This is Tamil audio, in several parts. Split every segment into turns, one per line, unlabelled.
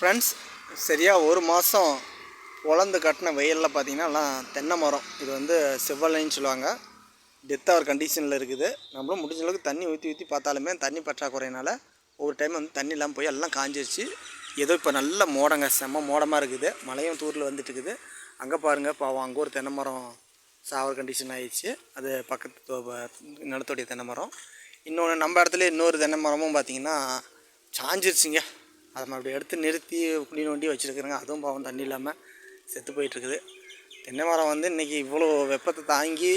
ஃப்ரெண்ட்ஸ் சரியாக ஒரு மாதம் உழந்து கட்டின வெயிலில் பார்த்தீங்கன்னா எல்லாம் தென்னை மரம். இது வந்து செவ்வலைன்னு சொல்லுவாங்க. டெத் ஆகிற கண்டிஷனில் இருக்குது. நம்மளும் முடிஞ்ச அளவுக்கு தண்ணி ஊற்றி ஊற்றி பார்த்தாலுமே தண்ணி பற்றாக்குறையினால ஒவ்வொரு டைம் வந்து தண்ணி இல்லாமல் போய் எல்லாம் காஞ்சிருச்சு. ஏதோ இப்போ நல்ல மோடங்க செம்ம மோடமாக இருக்குது. மழையும் தூரில் வந்துட்டு இருக்குது. அங்கே பாருங்கள் பாவம் அங்கே ஒரு தென்னை மரம் சாவர கண்டிஷன் ஆயிடுச்சு. அது பக்கத்து நிலத்துடைய தென்னை மரம். இன்னொன்று நம்ம இடத்துல இன்னொரு தென்னை மரமும் பார்த்திங்கன்னா சாஞ்சிருச்சுங்க. அதை அப்படி எடுத்து நிறுத்தி குடி நோண்டி வச்சுருக்குறேங்க. அதுவும் பாவம் தண்ணி இல்லாமல் செத்து போயிட்டுருக்குது. தென்னை மரம் வந்து இன்றைக்கி இவ்வளோ வெப்பத்தை தாங்கி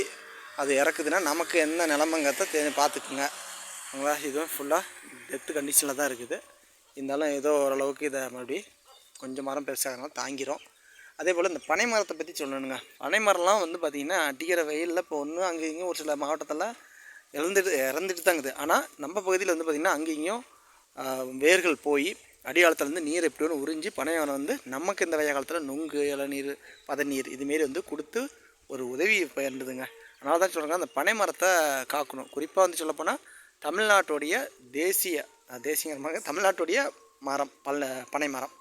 அது இறக்குதுன்னா நமக்கு என்ன நிலமங்கிறத தெ பார்த்துக்குங்க. ஓகேங்களா? இதுவும் ஃபுல்லாக டெத்து கண்டிஷனில் தான் இருக்குது. இருந்தாலும் ஏதோ ஓரளவுக்கு இதை மறுபடி கொஞ்சம் மரம் பெருசாகிறனால தாங்கிரும். அதே போல் இந்த பனை மரத்தை பற்றி சொல்லணுங்க. பனை மரம்லாம் வந்து பார்த்திங்கன்னா அடிக்கிற வெயிலில் இப்போ ஒன்று அங்கே இங்கேயும் ஒரு சில மாவட்டத்தில் இறந்துட்டு இறந்துட்டு தாங்குது. ஆனால் நம்ம பகுதியில் வந்து பார்த்திங்கன்னா அங்கே இங்கேயும் வேர்கள் போய் அடியாளத்துலேருந்து நீர் எப்படி ஒன்று உறிஞ்சி பனை மரம் வந்து நமக்கு இந்த வெய்ய காலத்தில் நுங்கு இளநீர் பதநீர் இதுமாரி வந்து கொடுத்து ஒரு உதவி பயன்படுதுங்க அதனால தான் சொல்கிறாங்க அந்த பனை மரத்தை காக்கணும். குறிப்பாக வந்து சொல்லப்போனால் தமிழ்நாட்டுடைய தேசிய அஹ், தேசிய தமிழ்நாட்டுடைய மரம் பல பனை மரம்.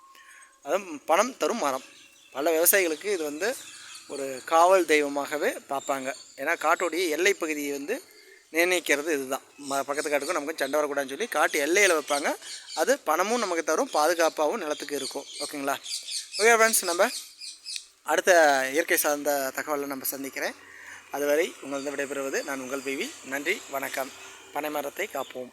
அதுவும் பணம் தரும் மரம். பல விவசாயிகளுக்கு இது வந்து ஒரு காவல் தெய்வமாகவே பார்ப்பாங்க. ஏன்னா காட்டுடைய எல்லை பகுதியை வந்து நிர்ணயிக்கிறது இதுதான். ம பக்கத்து காட்டுக்கும் நமக்கு சண்டை வரக்கூடாதுன்னு சொல்லி காட்டு எல்லையில் வைப்பாங்க. அது பணமும் நமக்கு தரும் பாதுகாப்பாகவும் நிலத்துக்கு இருக்கும். ஓகேங்களா? ஓகே ஃப்ரெண்ட்ஸ் நம்ம அடுத்த இயற்கை சார்ந்த தகவலை நம்ம சந்திக்கிறேன். அதுவரை உங்களது விடைபெறுவது நான் உங்கள் பிவி. நன்றி வணக்கம். பனைமரத்தை காப்போம்.